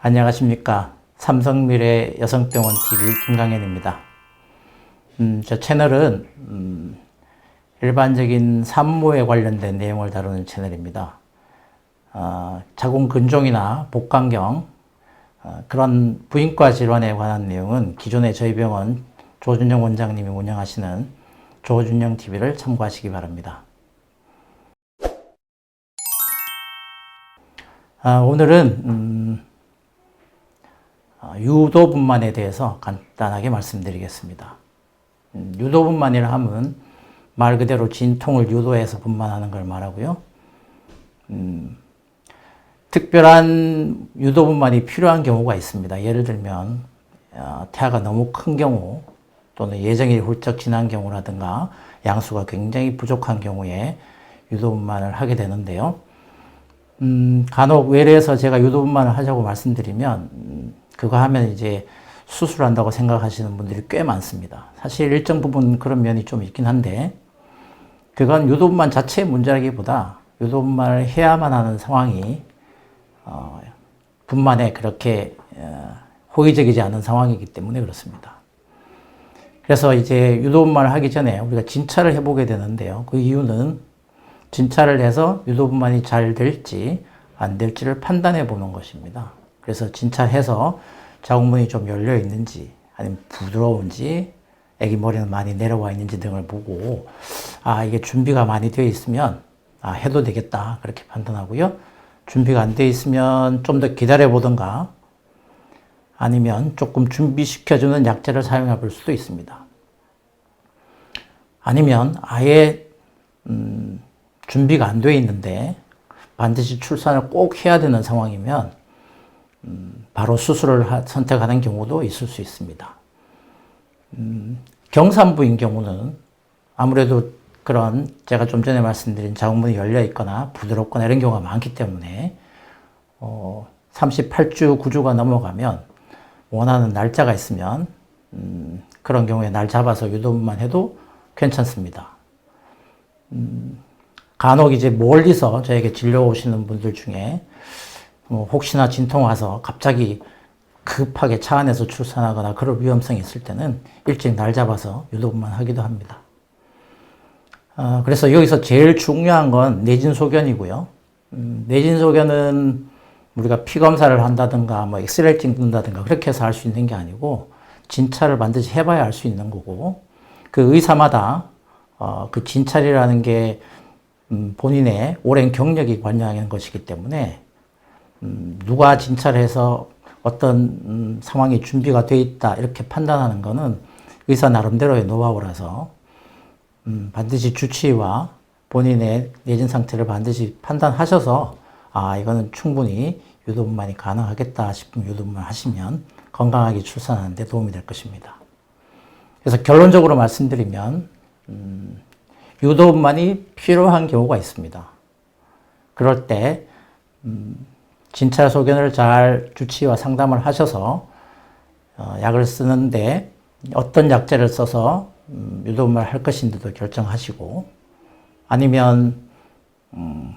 안녕하십니까. 삼성미래 여성병원 TV 김강현입니다. 음, 저 채널은 음, 일반적인 산모에 관련된 내용을 다루는 채널입니다. 어, 자궁 근종이나 복강경 어, 그런 부인과 질환에 관한 내용은 기존에 저희 병원 조준영 원장님이 운영하시는 조준영 TV를 참고하시기 바랍니다. 아, 오늘은 음, 어, 유도 분만에 대해서 간단하게 말씀드리겠습니다. 음, 유도 분만이라 하면 말 그대로 진통을 유도해서 분만하는 걸 말하고요. 음, 특별한 유도 분만이 필요한 경우가 있습니다. 예를 들면 어, 태아가 너무 큰 경우 또는 예정일이 훌쩍 지난 경우라든가 양수가 굉장히 부족한 경우에 유도 분만을 하게 되는데요. 음, 간혹 외래에서 제가 유도 분만을 하자고 말씀드리면 음, 그거 하면 이제 수술한다고 생각하시는 분들이 꽤 많습니다. 사실 일정 부분 그런 면이 좀 있긴 한데 그건 유도분만 자체의 문제라기보다 유도분만을 해야만 하는 상황이 어, 분만에 그렇게 어, 호의적이지 않은 상황이기 때문에 그렇습니다. 그래서 이제 유도분만을 하기 전에 우리가 진찰을 해보게 되는데요. 그 이유는 진찰을 해서 유도분만이 잘 될지 안 될지를 판단해 보는 것입니다. 그래서 진찰해서 자궁문이 좀 열려 있는지 아니면 부드러운지 아기 머리는 많이 내려와 있는지 등을 보고 아 이게 준비가 많이 되어 있으면 아 해도 되겠다 그렇게 판단하고요. 준비가 안 되어 있으면 좀 더 기다려 보던가 아니면 조금 준비시켜주는 약제를 사용해 볼 수도 있습니다. 아니면 아예 음, 준비가 안 돼 있는데 반드시 출산을 꼭 해야 되는 상황이면 음, 바로 수술을 하, 선택하는 경우도 있을 수 있습니다. 음, 경산부인 경우는 아무래도 그런 제가 좀 전에 말씀드린 자궁문이 열려 있거나 부드럽거나 이런 경우가 많기 때문에 어, 38주, 9주가 넘어가면 원하는 날짜가 있으면 음, 그런 경우에 날 잡아서 유도만 해도 괜찮습니다. 음, 간혹 이제 멀리서 저에게 진료 오시는 분들 중에 뭐 혹시나 진통 와서 갑자기 급하게 차 안에서 출산하거나 그럴 위험성이 있을 때는 일찍 날 잡아서 유도분만 하기도 합니다. 어, 그래서 여기서 제일 중요한 건 내진 소견이고요. 음, 내진 소견은 우리가 피 검사를 한다든가 뭐 엑스레이 찍는다든가 그렇게 해서 알 수 있는 게 아니고 진찰을 반드시 해봐야 알 수 있는 거고 그 의사마다 어, 그 진찰이라는 게 음, 본인의 오랜 경력이 관여하는 것이기 때문에 음, 누가 진찰해서 어떤 음, 상황이 준비가 돼 있다 이렇게 판단하는 것은 의사 나름대로의 노하우라서 음, 반드시 주치의와 본인의 내진 상태를 반드시 판단하셔서 아 이거는 충분히 유도분만이 가능하겠다 싶으면 유도분만 하시면 건강하게 출산하는 데 도움이 될 것입니다. 그래서 결론적으로 말씀드리면 음, 유도분만이 필요한 경우가 있습니다. 그럴 때 음, 진찰 소견을 잘 주치의와 상담을 하셔서 어, 약을 쓰는데 어떤 약제를 써서 음, 유도분만을 할 것인지도 결정하시고 아니면 음,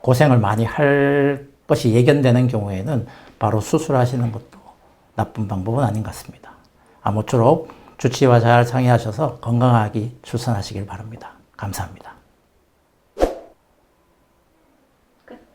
고생을 많이 할 것이 예견되는 경우에는 바로 수술하시는 것도 나쁜 방법은 아닌 것 같습니다. 아무쪼록 주치의와 잘 상의하셔서 건강하게 출산하시길 바랍니다. 감사합니다.